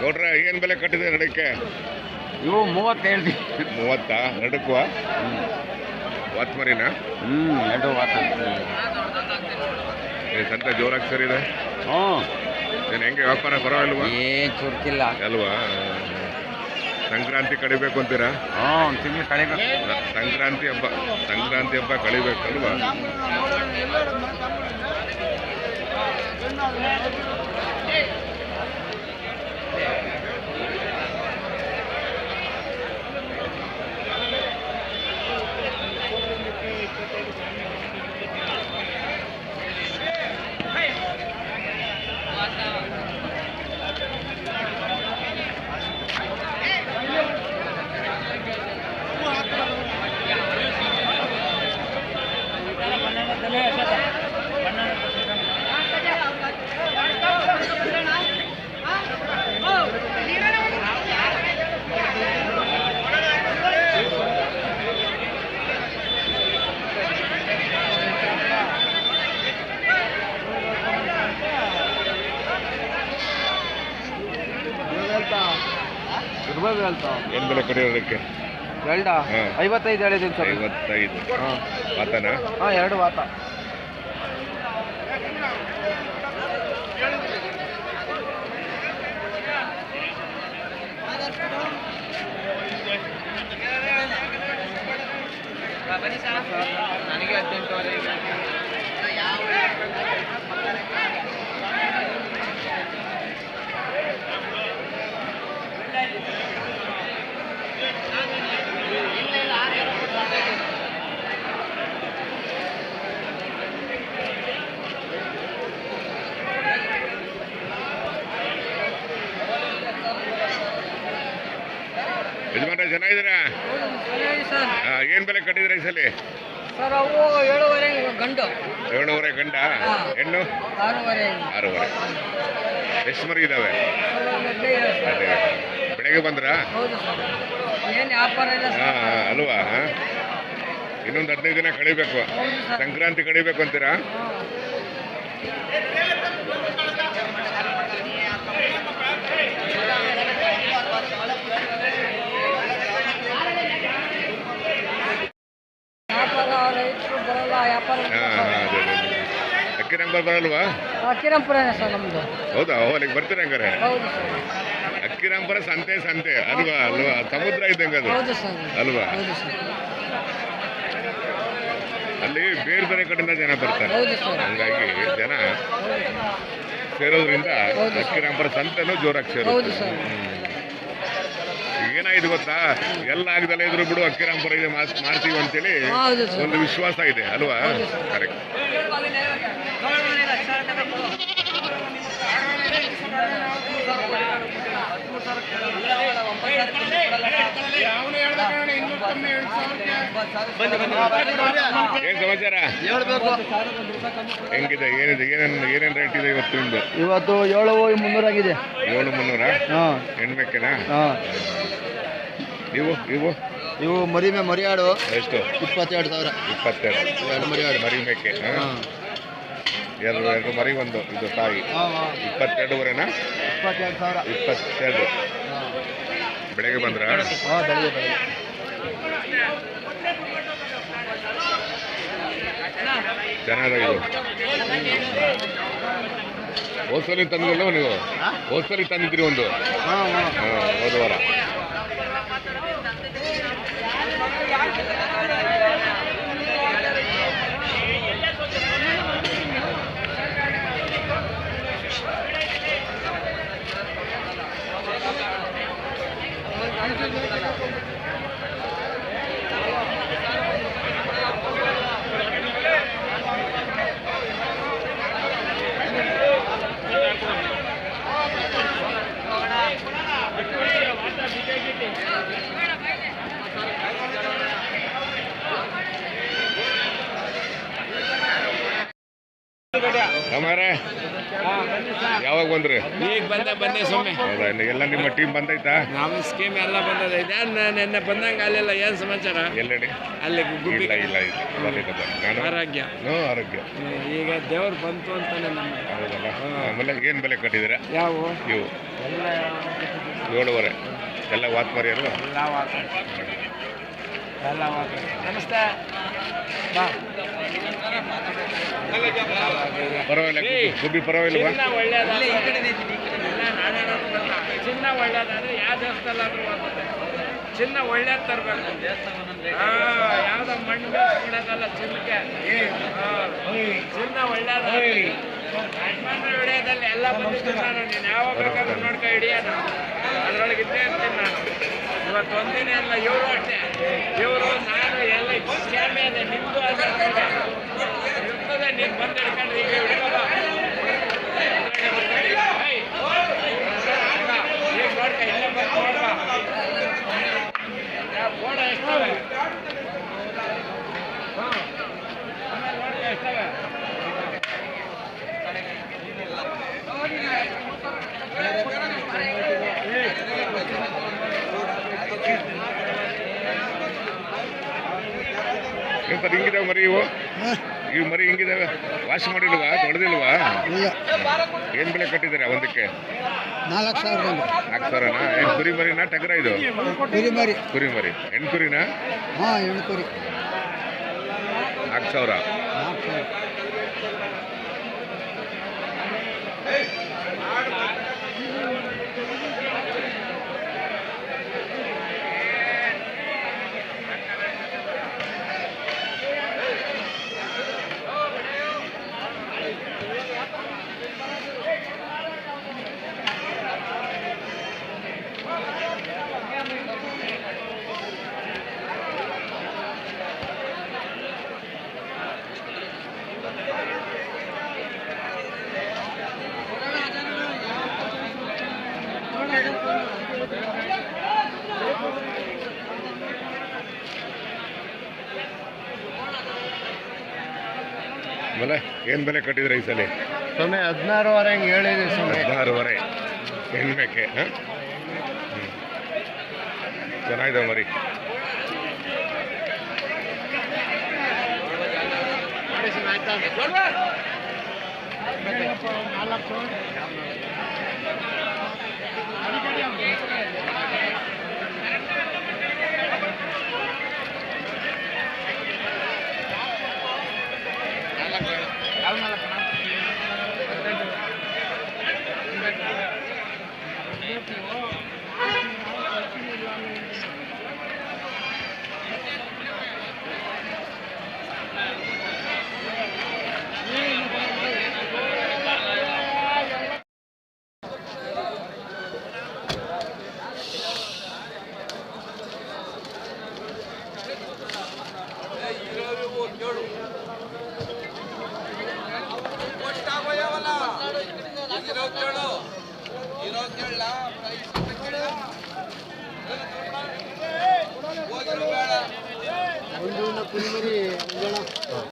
ಗೌಡ್ರ ಏನು ಬೆಲೆ ಕಟ್ಟಿದೆ ನಡಕ್ಕೆ? ಇವು ಮೂವತ್ತು? ಹೇಳ್ತಿ ಮೂವತ್ತಾ ನಡಕ್ಕುವ ವಾತ್ ಮರಿನಾ? ಹ್ಞೂ ಎರಡು ವಾತ. ಸಂತೆ ಜೋರಾಗಿ ಸರ್ ಇದೆ ಹ್ಞೂ. ಏನು ಹೆಂಗೆ ವ್ಯಾಪಾರ ಪರವಾಗಿಲ್ವಾ? ಏನು ಚುರುಕಿಲ್ಲ. ಅಲ್ವಾ? ಸಂಕ್ರಾಂತಿ ಕಡಿಬೇಕು ಅಂತೀರಾ? ಹ್ಞೂ ಒಂದು ತಿಂಗಳು ಕಳಿಬೇಕು. ಸಂಕ್ರಾಂತಿ ಹಬ್ಬ ಸಂಕ್ರಾಂತಿ ಹಬ್ಬ ಕಳಿಬೇಕಲ್ವಾ? ದುರ್ಬಲ್ ಹೇಳ್ತಾ ಏನು ಬೆಲೆ ಕಡಿಯೋದಕ್ಕೆ ಎರಡ? ಹಾ. ಐವತ್ತೈದು ಹೇಳಿದ್ದೀನಿ ಸರ್ ಐವತ್ತೈದು. ಹಾಂ. ಆತನಾ ಹಾಂ ಎರಡು ವಾತ. ನನಗೆ ಯಜಮಾನ್ರ ಚೆನ್ನಾಗಿದ್ದೀರಾ? ಏನು ಬೆಲೆ ಕಟ್ಟಿದ್ರೆ ಈ ಸಲ? ಸರ್ ಅವು ಏಳುವರೆ ಗಂಡು. ಏಳುವರೆ ಗಂಡ? ಹೆಣ್ಣು? ಆರೂವರೆ. ಆರೂವರೆ. ಎಷ್ಟು ಮರಿ ಇದಾವೆ. ಅದೇ ಬೆಳಗ್ಗೆ ಬಂದ್ರಾ? ಹೌದು ಸರ್. ಏನು ವ್ಯಾಪಾರ ಇಲ್ಲ ಹಾಂ ಅಲ್ವಾ? ಇನ್ನೊಂದು ಹದಿನೈದು ದಿನ ಕಳಿಬೇಕು. ಸಂಕ್ರಾಂತಿ ಕಳಿಬೇಕು ಅಂತೀರಾ ವ್ಯಾಪಾರ ರೈತರು ಬರಲ್ಲ ವ್ಯಾಪಾರ ಇಲ್ಲ ಹಾಂ ಸರ್. ಹಾಂ ಅದೇ ಅದೇ ಅದೇ. ಅಕ್ಕಿ ನಂಬರ್ ಬರಲ್ವಾ ಅಕ್ಕಿರಂಪುರ ಕಿರಂಪುರನೇ ಸರ್ ನಮ್ಮದು ಹೌದಾ? ಓ ಅಲ್ಲಿಗೆ ಬರ್ತೀರ ಹಂಗಾರೆ? ಹೌದು ಸರ್. ಅಕ್ಕಿರಾಂಪುರ ಸಂತೆ ಸಂತೆ. ಅಲ್ವಾ? ಅಲ್ವಾ? ಸಮುದ್ರ ಇದ್ದಂಗೆ ಅದು. ಹೌದು ಸರ್. ಅಲ್ವಾ? ಹೌದು ಸರ್. ಅಲ್ಲಿ ಬೇರೆ ಬೇರೆ ಕಡೆಯಿಂದ ಜನ ಬರ್ತಾರೆ. ಹೌದು ಸರ್. ಹಂಗಾಗಿ ಜನ ಸೇರೋದ್ರಿಂದ ಅಕ್ಕಿರಂಪುರ ಸಂತೆನೂ ಜೋರಾಗಿ ಹೌದು ಸರ್. ಏನಾಯ್ತು ಗೊತ್ತಾ? ಎಲ್ಲ ಆಗದಲ್ಲೇ ಇದ್ರು ಬಿಡು ಅಕ್ಕಿರಾಂಪುರ ಇದೆ ಮಾಡ್ತೀವಿ ಅಂತೇಳಿ ಒಂದು ವಿಶ್ವಾಸ ಇದೆ ಅಲ್ವಾ? ಕರೆಕ್ಟ್ ಏನ್ ಸಮಾಚಾರ? ಹೆಂಗಿದೆ ಏನಿದೆ ಏನೇನ್ ಏನೇನ್ ರೇಟ್ ಇದೆ ಇವತ್ತು ಇವತ್ತು ಏಳು ಮುನ್ನೂರಾಗಿದೆ. ಏಳು ಮುನ್ನೂರ? ಹಾಂ. ಹೆಣ್ಮೆಕ್ಕೆನಾ ನೀವು ಇವು? ಮರಿ ಮೇ ಮರಿಯಾಡು ಎಷ್ಟು? ಇಪ್ಪತ್ತೆರಡು ಸಾವಿರ. ಇಪ್ಪತ್ತೆರಡು. ಎರಡು ಮರಿಯಾಡು. ಮರಿ ಮೇಕೆ ಹಾಂ. ಎರಡು ಎರಡು ಮರಿ ಒಂದು ಇದು ತಾಯಿ. ಇಪ್ಪತ್ತೆರಡುವರೆನಾ? ಇಪ್ಪತ್ತೆರಡು ಸಾವಿರ. ಇಪ್ಪತ್ತೆರಡು. ಬೆಳಗ್ಗೆ ಬಂದ್ರೆ? ಹಾಂ ಬೆಳಿಗ್ಗೆ ಬೆಳಿಗ್ಗೆ ಚೆನ್ನಾಗಿದೆ ಹೋದ್ಸಲಿ ತಂದಿಲ್ಲ ನೀವು? ಹೋದ್ಸಲಿ ತಂದಿದ್ರಿ ಒಂದು? ಹಾ, ಹೋದ ವಾರ. Thank you. ಅಮ್ಮಾರೆ ಯಾವಾಗ ಬಂದ್ರಿ? ಈಗ ಬಂದೆ ಬಂದೆ ಹೌದಾ ಇನ್ನು ಎಲ್ಲ ನಿಮ್ಮ ಟೀಮ್ ಬಂದೈತಾ? ನಮ್ಮ ಸ್ಕೀಮ್ ಎಲ್ಲ ಬಂದದ ಇದೇನು ನೆನ್ನೆ ಬಂದಂಗೆ ಅಲ್ಲೆಲ್ಲ ಏನು ಸಮಾಚಾರ? ಎಲ್ಲೆಡೆ? ಅಲ್ಲಿ ಗುಬ್ಬಿ ಇಲ್ಲ ಇಲ್ಲ ಇಲ್ಲ. ಬಂದಿಲ್ಲ ಬಂದು. ನಾನು? ಆರೋಗ್ಯ. ಹ್ಞೂ ಆರೋಗ್ಯ. ಈಗ ದೇವ್ರು ಬಂತು ಅಂತಾನೆ ನಮ್ಗೆ. ಹೌದಲ್ಲ? ಆಮೇಲೆ ಏನು ಬೆಲೆ ಕಟ್ಟಿದ್ದೀರಾ? ಯಾವ? ಇವು. ಎಲ್ಲ ಏಳುವರೆ. ಎಲ್ಲ ವಾತ್ ಮರಿ ಅಲ್ವಾ ಎಲ್ಲ ವಾಸ ಎಲ್ಲ ವಾಸ ನಮಸ್ತೆ. ಪರವಾಗಿಲ್ಲ. ಗುಬ್ಬಿ- ಗುಬ್ಬಿ ಪರವಾಗಿಲ್ವಾ ಚಿನ್ನ ಒಳ್ಳೇದಾದ್ರೆ ಯಾವ ದೇವಸ್ಥಾನ ಚಿನ್ನ ಒಳ್ಳೆ ತರಬೇಕು. ಯಾವ್ದ ಮಣ್ಣು ಕೊಡೋದಲ್ಲ ಚಿನ್ನಕ್ಕೆ. ಚಿನ್ನ ಒಳ್ಳೇದ ಯಜಮಾನ್ರು ಹಿಡಿಯೋದಲ್ಲಿ ಎಲ್ಲ ಬಂದಿದ್ದು ನಾನು. ನೀನು ಯಾವಾಗ ಬೇಕಾದ್ರೂ ನೋಡ್ಕೊ ಹಿಡಿಯೋಣ ಅದ್ರೊಳಗೆ ಇದ್ದೇ ಇರ್ತೀನಿ ನಾನು. ಇವತ್ತು ಒಂದಿನ ಎಲ್ಲ ಇವರು ಅಷ್ಟೇ. ಇವರು ನಾನು ಎಲ್ಲ ಸ್ಕ್ಯಾಮೇ ಇದೆ. ನಿಮ್ಮದು ಅದೇ ನಿಮ್ಮದೇ ನೀನು ಬಂದು ಹಿಡ್ಕೊಂಡ್ರೆ ಈಗ ಹಿಡ್ಕೊಬ ಏಯ್, ಈಗ ನೋಡ್ಕ ಇಲ್ಲೇ ಬಂದು ನೋಡ್ಬಾ ಫೋಟೋ ಎಷ್ಟವೆ ಹಾಂ ಆಮೇಲೆ ನೋಡ್ಕ ಎಷ್ಟವೆ ಎಂತ ಹಿಂಗಿದಾವೆ ಮರಿ ಇವು? ಇವು ಮರಿ ಹಿಂಗಿದಾವೆ? ವಾಶ್ ಮಾಡಿಲ್ವಾ? ತೊಳೆದಿಲ್ವಾ ಏನ್ ಬೆಲೆ ಕಟ್ಟಿದ್ದೀರಾ ಒಂದಕ್ಕೆ? ನಾಲ್ಕು ಸಾವಿರ ನಾಲ್ಕು ಸಾವಿರನಾ? ಏನು ಕುರಿ ಮರಿನಾ ಟಗರ ಇದು? ಕುರಿ ಮರಿ. ಕುರಿ ಮರಿ. ಹೆಣ್ಣು ಕುರಿನಾ? ಹಾಂ ಹೆಣ್ಣು ಕುರಿ. ನಾಲ್ಕು ಸಾವಿರ? ನಾಲ್ಕು ಸಾವಿರ. ಬೆಲೆ ಏನು ಬೆಲೆ ಕಟ್ಟಿದ್ರೆ ಈ ಸಲ? ಸೊನ್ನೆ ಹದಿನಾರುವರೆ ಹಂಗೆ ಹೇಳಿದೆ ಸೊನ್ನೆ ಹದಿನಾರುವರೆ. ಹೆಣ್ಮೆಕೆ ಚೆನ್ನಾಗಿದೆ ಮರಿ. ನಾಲ್ಕು こん。まり